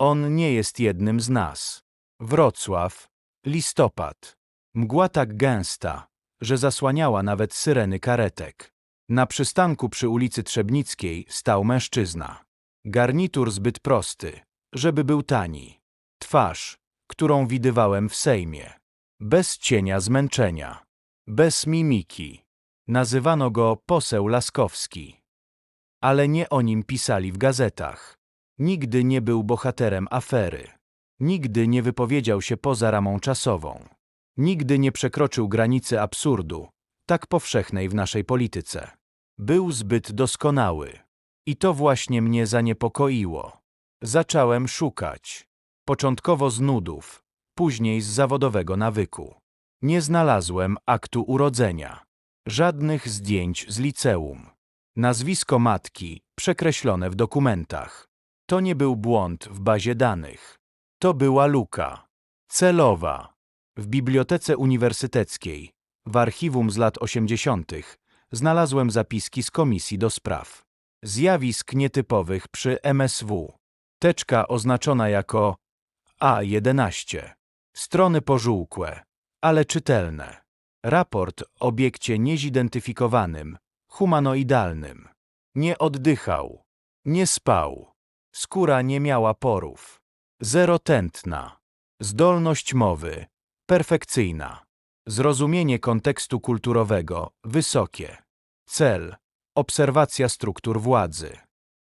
On nie jest jednym z nas. Wrocław, listopad. Mgła tak gęsta, że zasłaniała nawet syreny karetek. Na przystanku przy ulicy Trzebnickiej stał mężczyzna. Garnitur zbyt prosty, żeby był tani. Twarz, którą widywałem w Sejmie. Bez cienia zmęczenia. Bez mimiki. Nazywano go poseł Laskowski. Ale nie o nim pisali w gazetach. Nigdy nie był bohaterem afery. Nigdy nie wypowiedział się poza ramą czasową. Nigdy nie przekroczył granicy absurdu, tak powszechnej w naszej polityce. Był zbyt doskonały. I to właśnie mnie zaniepokoiło. Zacząłem szukać. Początkowo z nudów, później z zawodowego nawyku. Nie znalazłem aktu urodzenia. Żadnych zdjęć z liceum. Nazwisko matki przekreślone w dokumentach. To nie był błąd w bazie danych. To była luka. Celowa. W bibliotece uniwersyteckiej, w archiwum z lat 80., znalazłem zapiski z komisji do spraw. Zjawisk nietypowych przy MSW. Teczka oznaczona jako A11. Strony pożółkłe, ale czytelne. Raport o obiekcie niezidentyfikowanym, humanoidalnym. Nie oddychał. Nie spał. Skóra nie miała porów. Zero tętna. Zdolność mowy. Perfekcyjna. Zrozumienie kontekstu kulturowego. Wysokie. Cel. Obserwacja struktur władzy.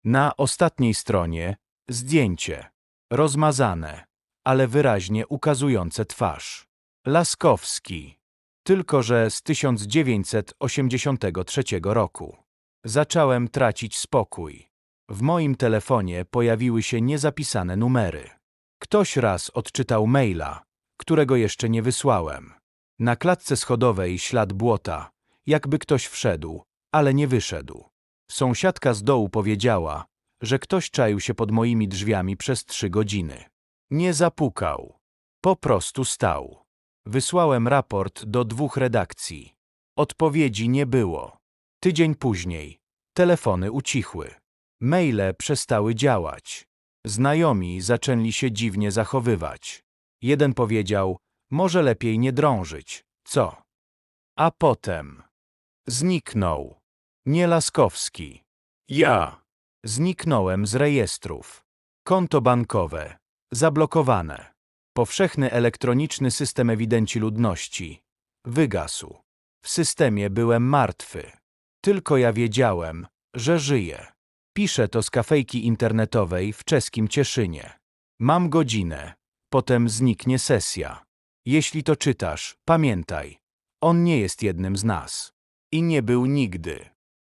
Na ostatniej stronie zdjęcie. Rozmazane, ale wyraźnie ukazujące twarz. Laskowski. Tylko że z 1983 roku. Zacząłem tracić spokój. W moim telefonie pojawiły się niezapisane numery. Ktoś raz odczytał maila, którego jeszcze nie wysłałem. Na klatce schodowej ślad błota, jakby ktoś wszedł, ale nie wyszedł. Sąsiadka z dołu powiedziała, że ktoś czaił się pod moimi drzwiami przez trzy godziny. Nie zapukał. Po prostu stał. Wysłałem raport do dwóch redakcji. Odpowiedzi nie było. Tydzień później telefony ucichły. Maile przestały działać. Znajomi zaczęli się dziwnie zachowywać. Jeden powiedział, może lepiej nie drążyć. Co? A potem zniknął. Nie Laskowski. Ja. Zniknąłem z rejestrów. Konto bankowe. Zablokowane. Powszechny elektroniczny system ewidencji ludności. Wygasł. W systemie byłem martwy. Tylko ja wiedziałem, że żyję. Piszę to z kafejki internetowej w czeskim Cieszynie. Mam godzinę. Potem zniknie sesja. Jeśli to czytasz, pamiętaj. On nie jest jednym z nas. I nie był nigdy.